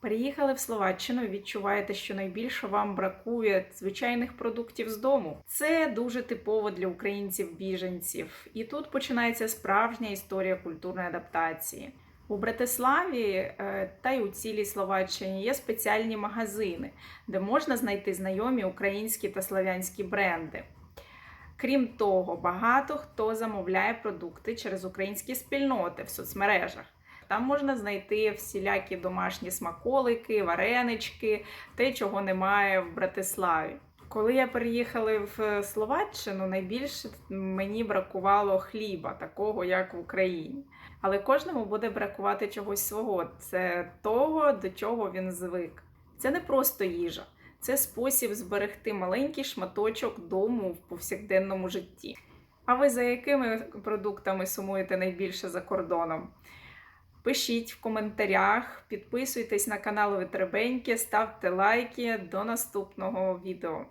Приїхали в Словаччину відчуваєте, що найбільше вам бракує звичайних продуктів з дому. Це дуже типово для українців-біженців. І тут починається справжня історія культурної адаптації. У Братиславі е, та й у цілій Словаччині є спеціальні магазини, де можна знайти знайомі українські та славянські бренди. Крім того, багато хто замовляє продукти через українські спільноти в соцмережах. Там можна знайти всілякі домашні смаколики, варенички, те, чого немає в Братиславі. Коли я переїхала в Словаччину, найбільше мені бракувало хліба, такого як в Україні. Але кожному буде бракувати чогось свого. Це того, до чого він звик. Це не просто їжа, це спосіб зберегти маленький шматочок дому в повсякденному житті. А ви за якими продуктами сумуєте найбільше за кордоном? Пишіть в коментарях, підписуйтесь на канал Витребеньки, ставте лайки. До наступного відео.